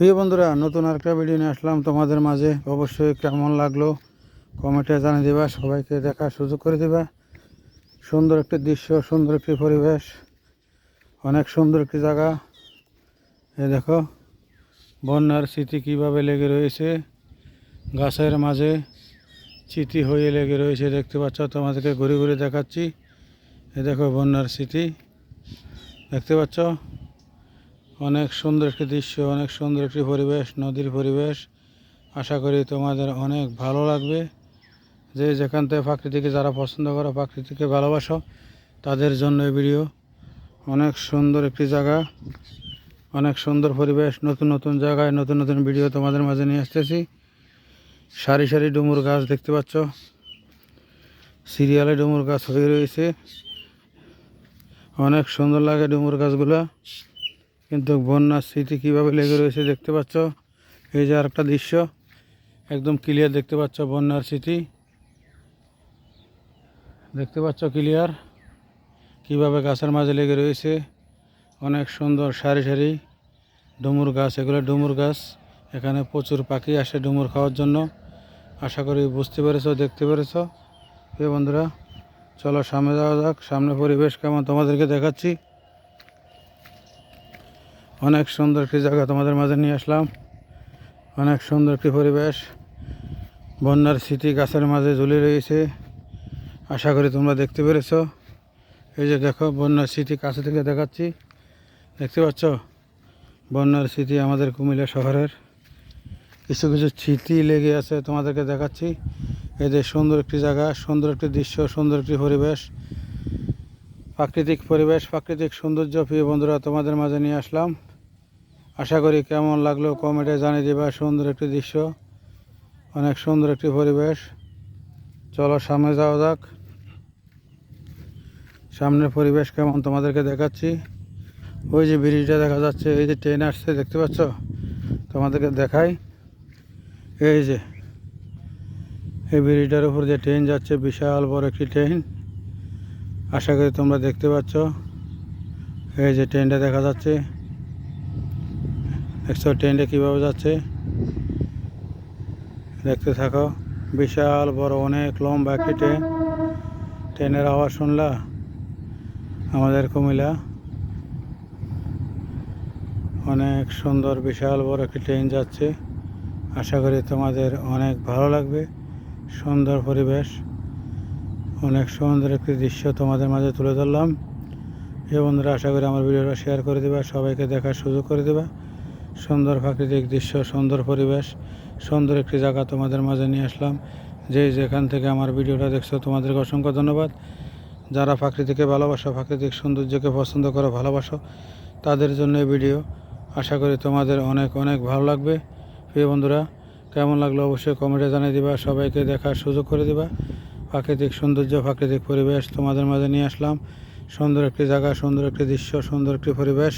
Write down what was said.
প্রিয় বন্ধুরা, নতুন আরেকটা ভিডিও নিয়ে আসলাম তোমাদের মাঝে। অবশ্যই কেমন লাগল কমেন্টে জানিয়ে দেবা, সবাইকে দেখার সুযোগ করে দেবা। সুন্দর একটি দৃশ্য, সুন্দর একটি পরিবেশ, অনেক সুন্দর একটি জায়গা। এ দেখো, বন্যার স্মৃতি কীভাবে লেগে রয়েছে। গাছের মাঝে স্মৃতি হয়ে লেগে রয়েছে, দেখতে পাচ্ছ, তোমাদেরকে ঘুরে ঘুরে দেখাচ্ছি। এ দেখো, বন্যার স্মৃতি, দেখতে পাচ্ছ। অনেক সুন্দর একটি দৃশ্য, অনেক সুন্দর একটি পরিবেশ, নদীর পরিবেশ। আশা করি তোমাদের অনেক ভালো লাগবে। যে যেখান থেকে প্রাকৃতিকে যারা পছন্দ করো, প্রাকৃতিকে ভালোবাসো, তাদের জন্য এই ভিডিও। অনেক সুন্দর একটি জায়গা, অনেক সুন্দর পরিবেশ, নতুন নতুন জায়গায় নতুন নতুন ভিডিও তোমাদের মাঝে নিয়ে আসতেছি। সারি সারি ডুমুর গাছ দেখতে পাচ্ছ। সিরিয়ালে ডুমুর গাছ হয়ে রয়েছে। অনেক সুন্দর লাগে ডুমুর গাছগুলো। কিন্তু বন্যার স্মৃতি কীভাবে লেগে রয়েছে দেখতে পাচ্ছ? এই যে আরেকটা দৃশ্য, একদম ক্লিয়ার দেখতে পাচ্ছ বন্যার স্মৃতি। দেখতে পাচ্ছ ক্লিয়ার কীভাবে গাছের মাঝে লেগে রয়েছে। অনেক সুন্দর সারি সারি ডুমুর গাছ, এগুলো ডুমুর গাছ। এখানে প্রচুর পাখি আসে ডুমুর খাওয়ার জন্য। আশা করি বুঝতে পেরেছ, দেখতে পেরেছ। এ বন্ধুরা, চলো সামনে যাওয়া যাক, সামনে পরিবেশ কেমন তোমাদেরকে দেখাচ্ছি। অনেক সুন্দর একটি জায়গা তোমাদের মাঝে নিয়ে আসলাম। অনেক সুন্দর একটি পরিবেশ। বন্যার স্মৃতি গাছের মাঝে ঝুলে রয়েছে। আশা করি তোমরা দেখতে পেরেছ। এই যে দেখো, বন্যার স্মৃতি কাছে থেকে দেখাচ্ছি। দেখতে পাচ্ছ? বন্যার স্মৃতি আমাদের কুমিল্লা শহরের। কিছু কিছু স্মৃতি লেগে আছে তোমাদেরকে দেখাচ্ছি। এই যে সুন্দর একটি জায়গা, সুন্দর একটি দৃশ্য, সুন্দর একটি পরিবেশ। প্রাকৃতিক পরিবেশ, প্রাকৃতিক সৌন্দর্য, প্রিয় বন্ধুরা, তোমাদের মাঝে নিয়ে আসলাম। আশা করি কেমন লাগল কমেন্টে জানিয়ে দেবা, সুন্দর একটি দৃশ্য, অনেক সুন্দর একটি পরিবেশ। চলো সামনে যাওয়া যাক। সামনের পরিবেশ কেমন তোমাদেরকে দেখাচ্ছি। ওই যে ব্রিজটা দেখা যাচ্ছে, এই যে ট্রেন আসছে, দেখতে পাচ্ছ? তোমাদেরকে দেখাই। এই যে, এই ব্রিজটার উপর যে ট্রেন যাচ্ছে, বিশাল বড় একটি ট্রেন। আশা করি তোমরা দেখতে পাচ্ছ। এই যে ট্রেনটা দেখা যাচ্ছে। দেখছ ট্রেনটা কীভাবে যাচ্ছে? দেখতে থাকো। বিশাল বড়, অনেক লম্বা একটি ট্রেন। ট্রেনের আওয়াজ শুনলা? আমাদের কুমিলা অনেক সুন্দর, বিশাল বড় একটি ট্রেন যাচ্ছে। আশা করি তোমাদের অনেক ভালো লাগবে। সুন্দর পরিবেশ। অনেক সুন্দর একটি দৃশ্য তোমাদের মাঝে তুলে ধরলাম। এ বন্ধুরা, আশা করি আমার ভিডিওটা শেয়ার করে দেবা, সবাইকে দেখার সুযোগ করে দেবা। সুন্দর প্রাকৃতিক দৃশ্য, সুন্দর পরিবেশ, সুন্দর একটি জায়গা তোমাদের মাঝে নিয়ে আসলাম। যে যেখান থেকে আমার ভিডিওটা দেখছ, তোমাদেরকে অসংখ্য ধন্যবাদ। যারা প্রাকৃতিকে ভালোবাসো, প্রাকৃতিক সৌন্দর্যকে পছন্দ করো, ভালোবাসো, তাদের জন্য এই ভিডিও আশা করি তোমাদের অনেক অনেক ভালো লাগবে। প্রিয় বন্ধুরা, কেমন লাগল অবশ্যই কমেন্টে জানিয়ে দিবা, সবাইকে দেখার সুযোগ করে দিবা। প্রাকৃতিক সৌন্দর্য, প্রাকৃতিক পরিবেশ তোমাদের মাঝে নিয়ে আসলাম। সুন্দর একটি জায়গা, সুন্দর একটি দৃশ্য, সুন্দর একটি পরিবেশ।